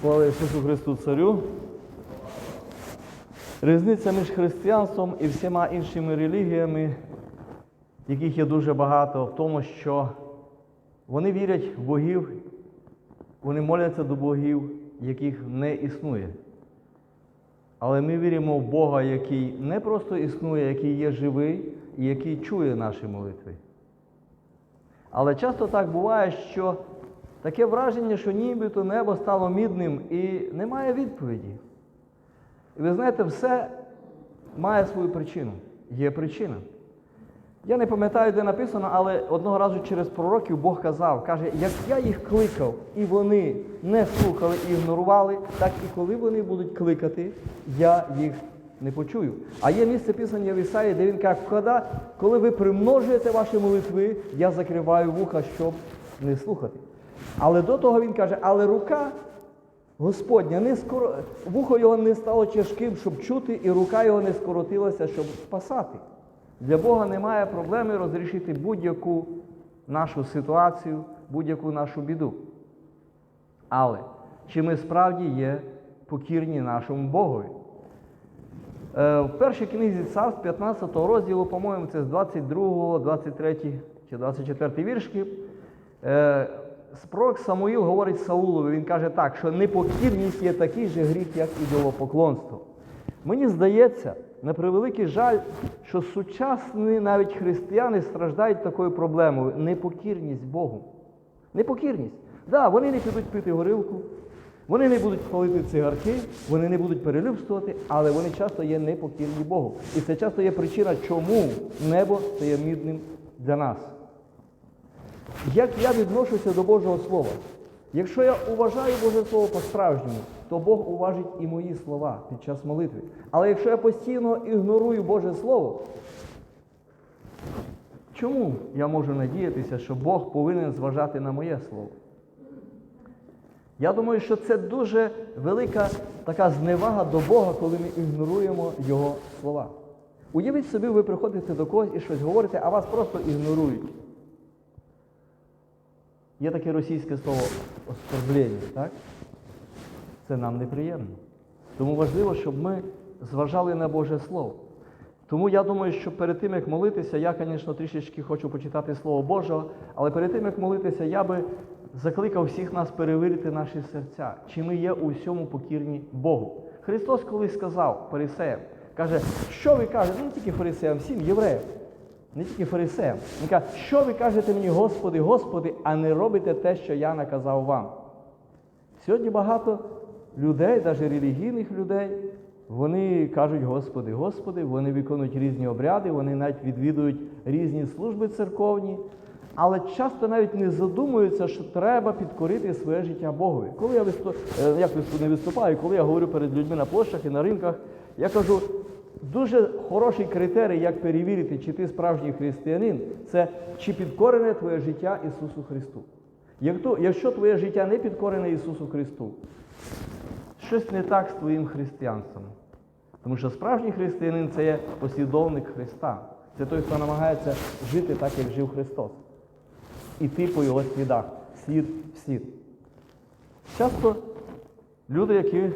Слава Ісусу Христу Царю. Різниця між християнством і всіма іншими релігіями, яких є дуже багато, в тому, що вони вірять в богів, вони моляться до богів, яких не існує. Але ми віримо в Бога, який не просто існує, який є живий і який чує наші молитви. Але часто так буває, що таке враження, що нібито небо стало мідним і немає відповіді. І ви знаєте, все має свою причину. Є причина. Я не пам'ятаю, де написано, але одного разу через пророків Бог казав, каже, як я їх кликав, і вони не слухали і ігнорували, так і коли вони будуть кликати, я їх не почую. А є місце писання в Ісаї, де він каже, «Коли- ви примножуєте ваші молитви, я закриваю вуха, щоб не слухати. Але до того він каже, але рука Господня не скоро... вухо його не стало тяжким, щоб чути, і рука його не скоротилася, щоб спасати. Для Бога немає проблеми розрішити будь-яку нашу ситуацію, будь-яку нашу біду. Але чи ми справді є покірні нашому Богові? Е, В першій книзі царств 15 розділу, по-моєму, це з 22, 23 чи 24 віршки. Пророк Самуїл говорить Саулові, він каже так, що непокірність є такий же гріх, як ідолопоклонство. Мені здається, на превеликий жаль, що сучасні навіть християни страждають такою проблемою непокірність Богу. Непокірність. Так, да, вони не підуть пити горілку, вони не будуть палити цигарки, вони не будуть перелюбствувати, але вони часто є непокірні Богу. І це часто є причина, чому небо стає мідним для нас. Як я відношуся до Божого Слова? Якщо я уважаю Боже Слово по-справжньому, то Бог уважить і мої слова під час молитви. Але якщо я постійно ігнорую Боже Слово, чому я можу надіятися, що Бог повинен зважати на моє слово? Я думаю, що це дуже велика така зневага до Бога, коли ми ігноруємо Його слова. Уявіть собі, ви приходите до когось і щось говорите, а вас просто ігнорують. Є таке російське слово оскорблення, так? Це нам неприємно. Тому важливо, щоб ми зважали на Боже Слово. Тому я думаю, що перед тим, як молитися, я, звісно, трішечки хочу почитати Слово Боже, але перед тим, як молитися, я би закликав всіх нас перевірити наші серця, чи ми є у всьому покірні Богу. Христос колись сказав фарисеям, каже, що ви кажете, не тільки фарисеям, всім євреям, не тільки фарисеям. Він каже, що ви кажете мені, Господи, Господи, а не робите те, що я наказав вам. Сьогодні багато людей, навіть релігійних людей, вони кажуть, Господи, Господи, вони виконують різні обряди, вони навіть відвідують різні служби церковні, але часто навіть не задумуються, що треба підкорити своє життя Богові. Коли я виступ... е, як не виступаю, коли я говорю перед людьми на площах і на ринках, я кажу, дуже хороший критерій, як перевірити, чи ти справжній християнин, це чи підкорене твоє життя Ісусу Христу. Якщо твоє життя не підкорене Ісусу Христу, щось не так з твоїм християнством. Тому що справжній християнин це є послідовник Христа. Це той, хто намагається жити так, як жив Христос. Іти по його слідах, слід в слід. Часто люди, які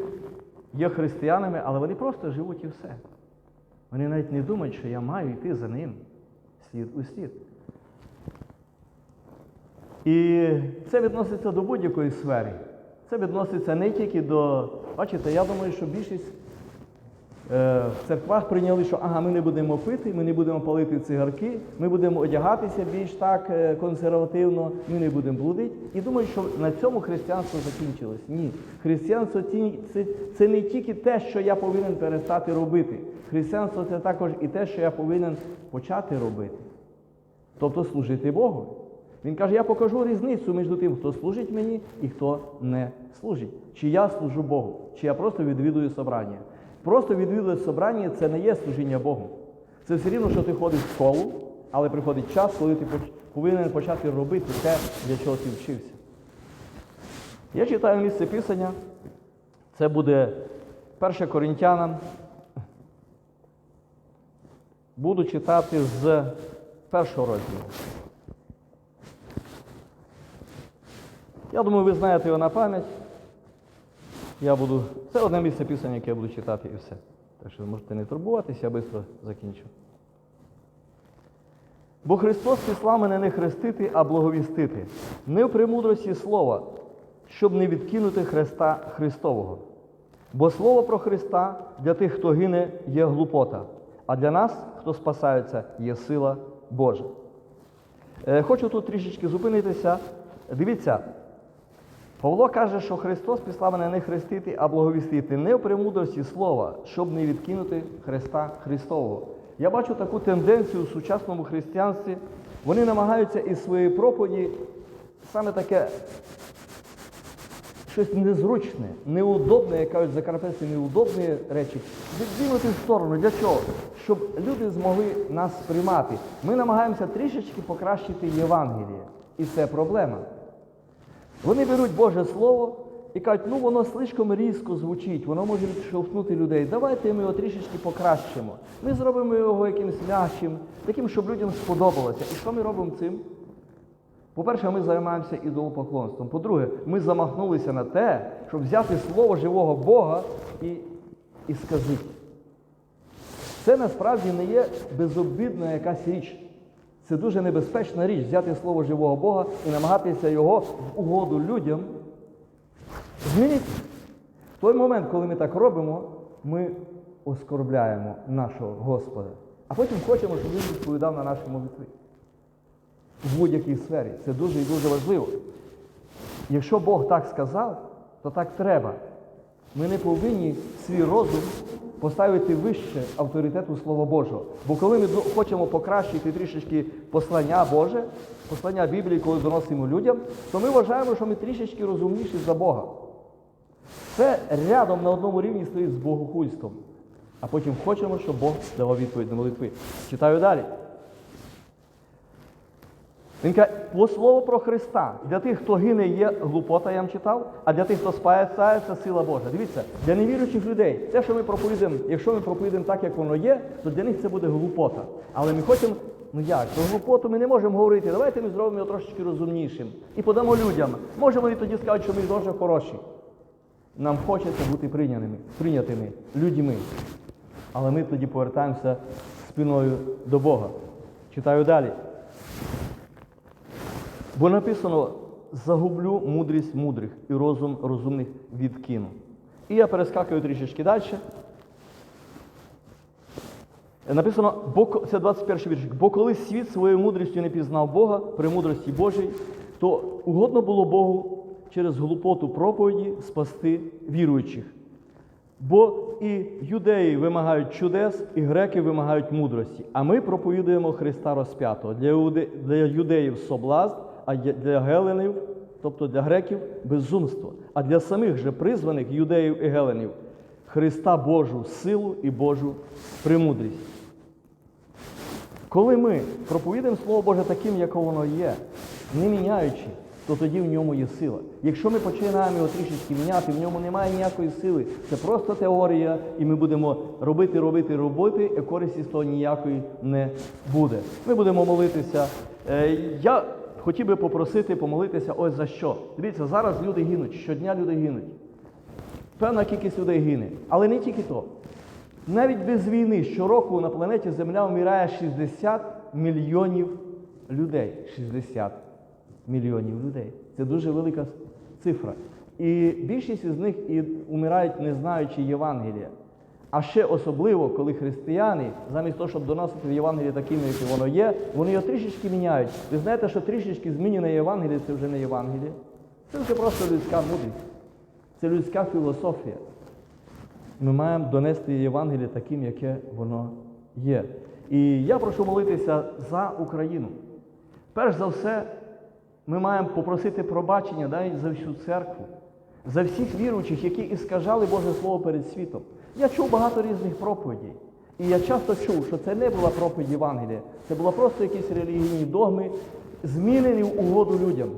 є християнами, але вони просто живуть і все. Вони навіть не думають, що я маю йти за ним слід у слід. І це відноситься до будь-якої сфери. Це відноситься не тільки до. Бачите, я думаю, що більшість в церквах прийняли, що ага, ми не будемо пити, ми не будемо палити цигарки, ми будемо одягатися більш так е, консервативно, ми не будемо блудити. І думаю, що на цьому християнство закінчилось. Ні. Християнство це, це не тільки те, що я повинен перестати робити. Християнство це також і те, що я повинен почати робити. Тобто служити Богу. Він каже, я покажу різницю між тим, хто служить мені і хто не служить. Чи я служу Богу, чи я просто відвідую собрання. Просто відвідувати собрання це не є служіння Богу. Це все рівно, що ти ходиш в школу, але приходить час, коли ти повинен почати робити те, для чого ти вчився. Я читаю місце Писання. Це буде 1 Коринтянам. Буду читати з першого розділу. Я думаю, ви знаєте його на пам'ять. Я буду. Це одне місце писання, яке я буду читати і все. Так що можете не турбуватися, я швидко закінчу. Бо Христос післав мене не хрестити, а благовістити, не в премудрості слова, щоб не відкинути Христа Христового. Бо слово про Христа для тих, хто гине, є глупота, а для нас, хто спасається, є сила Божа. Е, Хочу тут трішечки зупинитися. Дивіться, Павло каже, що Христос післав мене не хрестити, а благовістити, не в премудрості слова, щоб не відкинути Христа Христового. Я бачу таку тенденцію в сучасному християнстві. Вони намагаються із своєї проповіді саме таке щось незручне, неудобне, як кажуть закарпатці, неудобні речі, віддвинути в сторону. Для чого? Щоб люди змогли нас сприймати. Ми намагаємося трішечки покращити Євангеліє. І це проблема. Вони беруть Боже Слово і кажуть, ну воно слишком різко звучить, воно може відштовхнути людей. Давайте ми його трішечки покращимо. Ми зробимо його якимось м'якшим, таким, щоб людям сподобалося. І що ми робимо цим? По-перше, ми займаємося ідолопоклонством. По-друге, ми замахнулися на те, щоб взяти слово живого Бога і, і сказати. Це насправді не є безобідна якась річ. Це дуже небезпечна річ взяти слово живого Бога і намагатися його в угоду людям змінити. В той момент, коли ми так робимо, ми оскорбляємо нашого Господа. А потім хочемо, щоб він відповідав на наші молитви. В будь-якій сфері. Це дуже і дуже важливо. Якщо Бог так сказав, то так треба. Ми не повинні свій розум поставити вище авторитету Слова Божого. Бо коли ми хочемо покращити трішечки послання Боже, послання Біблії, коли доносимо людям, то ми вважаємо, що ми трішечки розумніші за Бога. Це рядом на одному рівні стоїть з богохульством. А потім хочемо, щоб Бог давав відповідь на молитви. Читаю далі. Він каже, бо слово про Христа. Для тих, хто гине, є глупота, я вам читав, а для тих, хто спається, це сила Божа. Дивіться, для невіруючих людей, те, що ми проповідуємо, якщо ми проповідуємо так, як воно є, то для них це буде глупота. Але ми хочемо, ну як, про глупоту ми не можемо говорити. Давайте ми зробимо його трошечки розумнішим. І подамо людям. Може вони тоді скажуть, що ми дуже хороші. Нам хочеться бути прийнятими, прийнятими людьми. Але ми тоді повертаємося спиною до Бога. Читаю далі. Бо написано: загублю мудрість мудрих і розум розумних відкину. І я перескакую трішечки далі. Написано, бо, це 21 вірш. Бо коли світ своєю мудрістю не пізнав Бога при мудрості Божій, то угодно було Богу через глупоту проповіді спасти віруючих. Бо і юдеї вимагають чудес, і греки вимагають мудрості. А ми проповідуємо Христа розп'ятого. Для, юдеїв соблазн, а для- геленів, тобто для греків, безумство. А для самих же призваних юдеїв і геленів Христа Божу силу і Божу премудрість. Коли ми проповідаємо Слово Боже таким, як воно є, не міняючи, то тоді в ньому є сила. Якщо ми починаємо його трішечки міняти, в ньому немає ніякої сили. Це просто теорія, і ми будемо робити, робити, робити, і користі з того ніякої не буде. Ми будемо молитися. Е, Я хотів би попросити помолитися ось за що. Дивіться, зараз люди гинуть, щодня люди гинуть. Певна кількість людей гине. Але не тільки то. Навіть без війни щороку на планеті Земля вмирає 60 мільйонів людей. 60 мільйонів людей. Це дуже велика цифра. І більшість із них і умирають, не знаючи Євангелія. А ще особливо, коли християни, замість того, щоб доносити Євангеліє таким, яке воно є, вони його трішечки міняють. Ви знаєте, що трішечки змінене Євангеліє це вже не Євангеліє. Це вже просто людська мудрість. Це людська філософія. Ми маємо донести Євангеліє таким, яке воно є. І я прошу молитися за Україну. Перш за все, ми маємо попросити пробачення навіть за всю церкву, за всіх віруючих, які іскажали Боже Слово перед світом. Я чув багато різних проповідей. І я часто чув, що це не була проповідь Євангелія, це були просто якісь релігійні догми, змінені в угоду людям.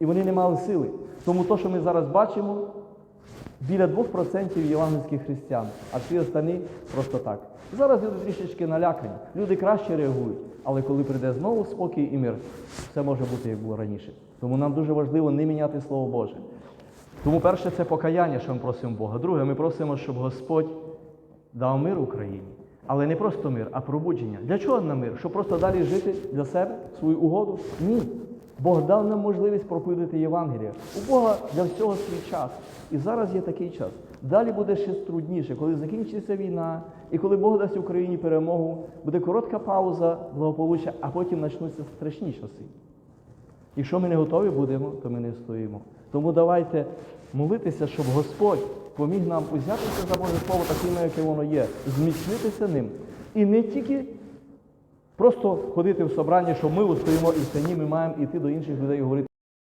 І вони не мали сили. Тому те, що ми зараз бачимо, біля 2% євангельських християн, а всі останні просто так. Зараз люди трішечки налякані, люди краще реагують, але коли прийде знову спокій і мир, все може бути як було раніше. Тому нам дуже важливо не міняти Слово Боже. Тому перше це покаяння, що ми просимо Бога. Друге, ми просимо, щоб Господь дав мир Україні. Але не просто мир, а пробудження. Для чого нам мир? Щоб просто далі жити для себе, свою угоду? Ні. Бог дав нам можливість проповідати Євангелія. У Бога для всього свій час. І зараз є такий час. Далі буде ще трудніше, коли закінчиться війна, і коли Бог дасть Україні перемогу, буде коротка пауза благополуччя, а потім почнуться страшні часи. Якщо ми не готові будемо, то ми не стоїмо. Тому давайте молитися, щоб Господь поміг нам узятися за Боже Слово таким, яке воно є, зміцнитися ним. І не тільки просто ходити в собрання, що ми устоїмо і все ні, ми маємо іти до інших людей і говорити.